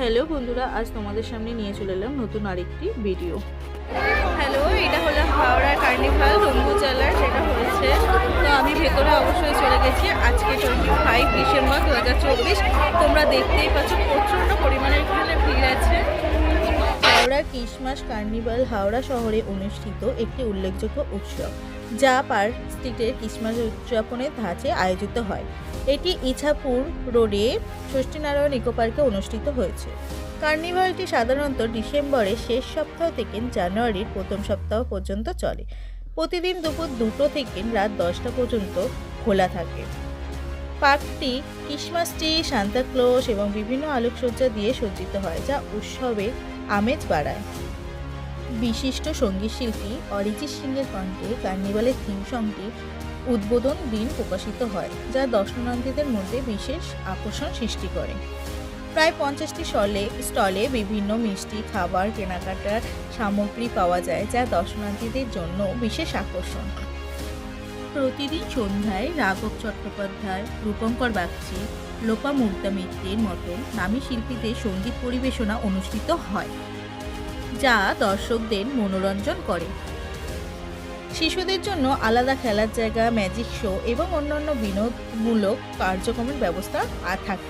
Hello বন্ধুরা আজ তোমাদের সামনে নিয়ে চলে এলাম নতুন আরেকটি ভিডিও হ্যালো এটা হলো হাওড়ার কার্নিভাল রঙ্গুচালার যেটা হয়েছে তো আমি ভেতরে অবশ্যই চলে গেছি। আজকে টোয়েন্টি ফাইভ ডিসেম্বর দু হাজার চব্বিশ। তোমরা দেখতেই পাচ্ছ প্রচণ্ড পরিমাণে এখানে ভিড় আছে। হাওড়ার ক্রিসমাস কার্নিভাল হাওড়া শহরে অনুষ্ঠিত একটি উল্লেখযোগ্য উৎসব যা পার্ক স্ট্রিটের ক্রিসমাস উদযাপনের ধাঁচে আয়োজিত হয়। এটি ইছাপুর রোডে ষষ্ঠীনারায়ণ ইকো পার্কে অনুষ্ঠিত হয়েছে। কার্নিভালটি সাধারণত ডিসেম্বরের শেষ সপ্তাহ থেকে জানুয়ারির প্রথম সপ্তাহ পর্যন্ত চলে। প্রতিদিন দুপুর দুটো থেকে রাত দশটা পর্যন্ত খোলা থাকে। পার্কটি ক্রিসমাস ট্রি সান্তাক্লোজ এবং বিভিন্ন আলোকসজ্জা দিয়ে সজ্জিত হয়, যা উৎসবে আমেজ বাড়ায়। বিশিষ্ট সংগীত শিল্পী অরিজিৎ সিংয়ের কণ্ঠে কার্নিভালের থিম সংটি উদ্বোধন দিন প্রকাশিত হয়, যা দর্শনার্থীদের মধ্যে বিশেষ আকর্ষণ সৃষ্টি করে। প্রায় পঞ্চাশটি স্টলে স্টলে বিভিন্ন মিষ্টি খাবার, কেনাকাটার সামগ্রী পাওয়া যায়, যা দর্শনার্থীদের জন্য বিশেষ আকর্ষণ। প্রতিদিন সন্ধ্যায় রাঘব চট্টোপাধ্যায়, রূপঙ্কর বাগচি, লোপা মুগ্ধা মিত্রের মতো নামী শিল্পীদের সংগীত পরিবেশনা অনুষ্ঠিত হয়, যা দর্শকদের মনোরঞ্জন করে। শিশুদের জন্য আলাদা খেলার জায়গা ম্যাজিক শো এবং অন্যান্য বিনোদমূলক কার্যক্রমের ব্যবস্থা আর থাকে।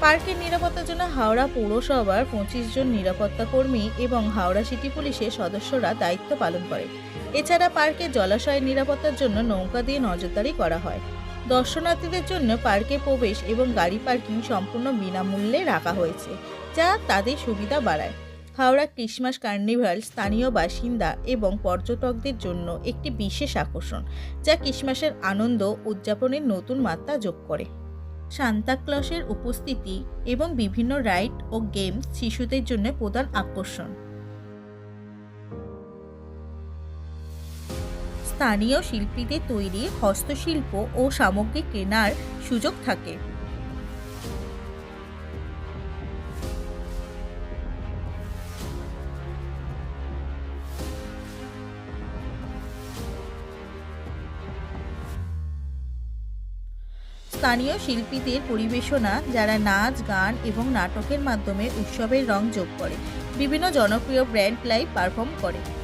পার্কের নিরাপত্তার জন্য হাওড়া পৌরসভার পঁচিশ জন নিরাপত্তা কর্মী এবং হাওড়া সিটি পুলিশের সদস্যরা দায়িত্ব পালন করে। এছাড়া পার্কে জলাশয়ের নিরাপত্তার জন্য নৌকা দিয়ে নজরদারি করা হয়। দর্শনার্থীদের জন্য পার্কে প্রবেশ এবং গাড়ি পার্কিং সম্পূর্ণ বিনামূল্যে রাখা হয়েছে, যা তাদের সুবিধা বাড়ায়। হাওড়া ক্রিসমাস কার্নিভাল স্থানীয় বাসিন্দা এবং পর্যটকদের জন্য একটি বিশেষ আকর্ষণ, যা ক্রিসমাসের আনন্দ উদযাপনের নতুন মাত্রা যোগ করে। সান্তাক্লসের উপস্থিতি এবং বিভিন্ন রাইড ও গেমস শিশুদের জন্য প্রধান আকর্ষণ। স্থানীয় শিল্পীদের তৈরি হস্তশিল্প ও সামগ্রী কেনার সুযোগ থাকে। স্থানীয় শিল্পীদের পরিবেশনা যারা নাচ, গান এবং নাটকের মাধ্যমে উৎসবের রং যোগ করে। বিভিন্ন জনপ্রিয় ব্র্যান্ড লাইভ পারফর্ম করে।